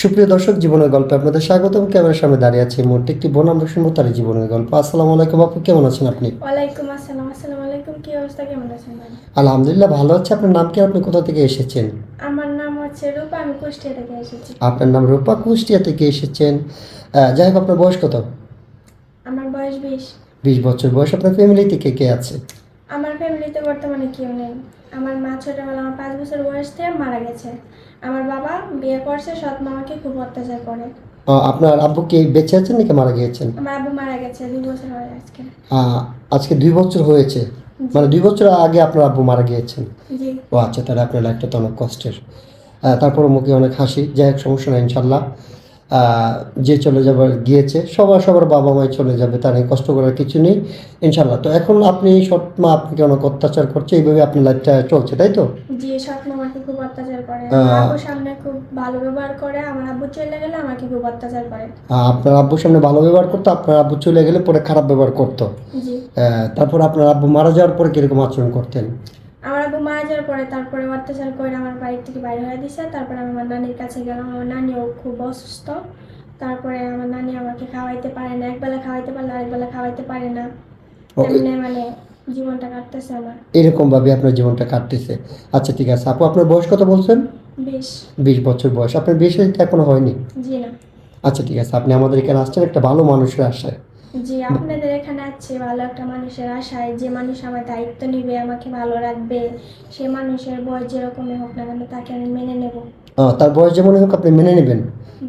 সুপ্রিয় দর্শক জীবনের গল্পে আপনাদের স্বাগতম। ক্যামেরার সামনে দাঁড়িয়ে আছে মুহূর্তে একটি বোন আমরা শুনব তার জীবনের গল্প। আসসালামু আলাইকুম আপু কেমন আছেন আপনি? ওয়ালাইকুম আসসালাম আসসালামু আলাইকুম কি অবস্থা কেমন আছেন আলহামদুলিল্লাহ ভালো আছে। আপনার নাম কি? আপনি কোথা থেকে এসেছেন? আমার নাম হচ্ছে রূপা আমি কুষ্টিয়া থেকে এসেছি। আপনার নাম রূপা কুষ্টিয়া থেকে এসেছেন। যাই হোক আপনার বয়স কত? আমার বয়স বিশ। বিশ বছর বয়স। আপনার ফ্যামিলিতে কে কে আছে? আমার ফ্যামিলিতে বর্তমানে কেউ নেই। আমার মা ছোটবেলা আমার পাঁচ বছর বয়স থেকে মারা গেছে। আমার বাবা বিয়ে করছে সৎ মামাকে খুব অত্যাচার করে। আপনার আব্বু কি বেঁচে আছেন নাকি মারা গিয়েছেন? আমার আব্বু মারা গেছে দুই বছর হয় আজকে। আজকে দুই বছর হয়েছে। মানে দুই বছর আগে আপনার আব্বু মারা গিয়েছেন। জি। ও আচ্ছা তাহলে আপনার লাইফটা তো অনেক কষ্টের। তারপর মুখে অনেক হাসি। যাই হোক সমস্যা নাই ইনশাল্লাহ। যে চলে যাবার গিয়েছে। সবার সবার বাবা মাই চলে যাবে তার নিয়ে কষ্ট করার কিছু নেই। ইনশাল্লাহ তো এখন আপনি সৎ মা আপনাকে অনেক অত্যাচার করছে এইভাবে আপনার লাইফটা চলছে তাই তো? জি সৎ মামাকে খুব অত্যাচার করে। আব্বুর সামনে খুব ভালো ব্যবহার করে আমার আব্বু চলে গেলে আমাকে খুব অত্যাচার করে। আপনার আব্বুর সামনে ভালো ব্যবহার করতো আপনার আব্বু চলে গেলে পরে খারাপ ব্যবহার করতো। তারপর আপনার আব্বু মারা যাওয়ার পরে কীরকম আচরণ করতেন? যাওয়ার পরে তারপরে অত্যাচার করে আমার বাড়ি থেকে বাইরে হয়ে দিছে। তারপরে আমি আমার নানির কাছে গেলাম। আমার নানিও খুব অসুস্থ। তারপরে আমার নানি আমাকে খাওয়াইতে পারে না। একবেলা খাওয়াইতে পারলে আরেকবেলা খাওয়াইতে পারে না। এমনি মানে জীবনটা কাটতেছে আমার। এরকম ভাবে আপনার জীবনটা কাটতেছে। আচ্ছা ঠিক আছে। আপু আপনার বয়স কত বলছেন? বেশ। বিশ বছর বয়স। আপনার বিশ এখনও হয়নি? জি না। আচ্ছা ঠিক আছে। আপনি আমাদের এখানে আসছেন। একটা ভালো মানুষের আশায়। জি আপনাদের এখানে আছে ভালো একটা মানুষের আশায় যে মানুষ আমার দায়িত্ব নিবে আমাকে ভালো রাখবে সে মানুষের বয়স যেরকমই হোক না কেন তাকে আমি মেনে নেব। তার বয়স যেমন হোক আপনি মেনে নেবেন।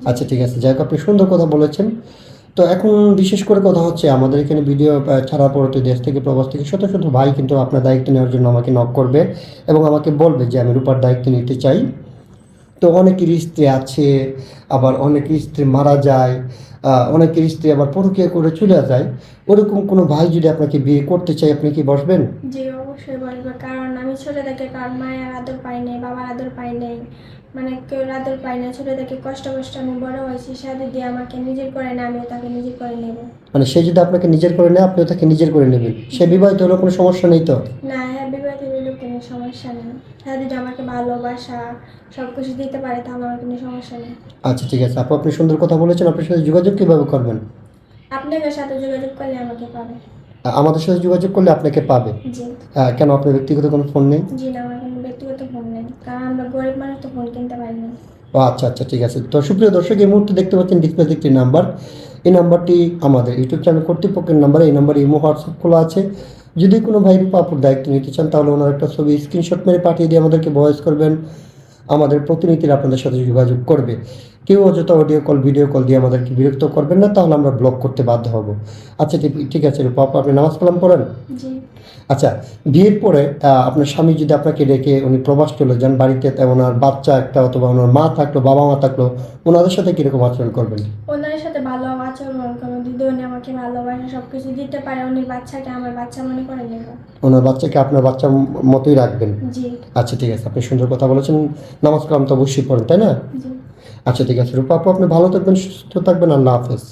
আচ্ছা ঠিক আছে। যাই হোক আপনি সুন্দর কথা বলেছেন। তো এখন বিশেষ করে কথা হচ্ছে আমাদের এখানে ভিডিও ছাড়া পরবর্তী দেশ থেকে প্রবাস থেকে শত শত ভাই কিন্তু আপনার দায়িত্ব নেওয়ার জন্য আমাকে নক করবে এবং আমাকে বলবে যে আমি রূপার দায়িত্ব নিতে চাই। তো অনেকের স্ত্রী আছে আবার অনেক স্ত্রী মারা যায়। অনেকের স্ত্রী আবার পরকীয়া করে চলে যায়। ওরকম কোনো ভাই যদি আপনাকে বিয়ে করতে চাই আপনি কি বসবেন? জি অবশ্যই বলব কারণ আমি ছোট থেকে কারণ মায়ের আদর পাই নাই বাবার আদর পাই নাই। মানে কেউ আদর পাই না ছোট থেকে কষ্ট কষ্ট আমি বড় হয়েছি সাথে দিয়ে আমাকে নিজের করে না আমিও তাকে নিজের করে নেব। মানে সে যদি আপনাকে নিজের করে নেয় আপনিও তাকে নিজের করে নেবেন। সে বিবাহিত হলে কোনো সমস্যা নেই তো? না হ্যাঁ সমস্যা নেই। হ্যাঁ যদি আমাকে ভালোবাসা সব কিছু দিতে পারে তাহলে আমার কোনো সমস্যা নেই। আচ্ছা ঠিক আছে। আপু আপনি সুন্দর কথা বলেছেন। আপনার সাথে যোগাযোগ কীভাবে করবেন? আপনাদের সাথে যোগাযোগ করলে আমাকে পাবে। আমাদের সাথে যোগাযোগ করলে আপনাকে পাবে? জি। কেন? আপনার ব্যক্তিগত কোনো ফোন নেই? জি না আমার কোনো ব্যক্তিগত ফোন নেই। কারণ আমরা গরিব মানুষ তো ফোন কিনতে পারি না। ও আচ্ছা আচ্ছা ঠিক আছে। তো সুপ্রিয় দর্শক এই মুহূর্তে দেখতে পাচ্ছেন ডিসপ্লেতে একটি নাম্বার। এই নাম্বারটি আমাদের ইউটিউব চ্যানেল কর্তৃপক্ষের নাম্বার এই নাম্বারে ইমো হোয়াটসঅ্যাপ খোলা আছে। যদি কোনো ভাই পাপুর দায়িত্ব নিতে চান তাহলে ওনার একটা ছবি স্ক্রিনশট মেরে পাঠিয়ে দিয়ে আমাদেরকে ভয়েস করবেন। আমাদের প্রতিনিধিরা আপনাদের সাথে যোগাযোগ করবে। কেউ অযথা অডিও কল ভিডিও কল দিয়ে আমাদেরকে বিরক্ত করবেন না তাহলে আমরা ব্লক করতে বাধ্য হব। আচ্ছা ঠিক- আছে পাপা আপনি নামাজ কালাম পড়েন? আচ্ছা বিয়ের পরে আপনার স্বামী যদি আপনাকে ডেকে উনি প্রবাস চলে যান বাড়িতে ওনার বাচ্চা একটা অথবা ওনার মা থাকল বাবা মা থাকল ওনাদের সাথে কীরকম আচরণ করবেন? ওনার সাথে ভালো উনি আমাকে ভালোবাসে সব কিছু দিতে পারে উনি বাচ্চাকে আমার বাচ্চা মনে করে নেব। ওনার বাচ্চাকে আপনার বাচ্চার মতোই রাখবেন? জি। আচ্ছা ঠিক আছে আপনি সুন্দর কথা বলেছেন নামাজ কালাম তো অবশ্যই পড়েন তাই না? আচ্ছা ঠিক আছে রূপা আপু আপনি ভালো থাকবেন সুস্থ থাকবেন আল্লাহ হাফেজ।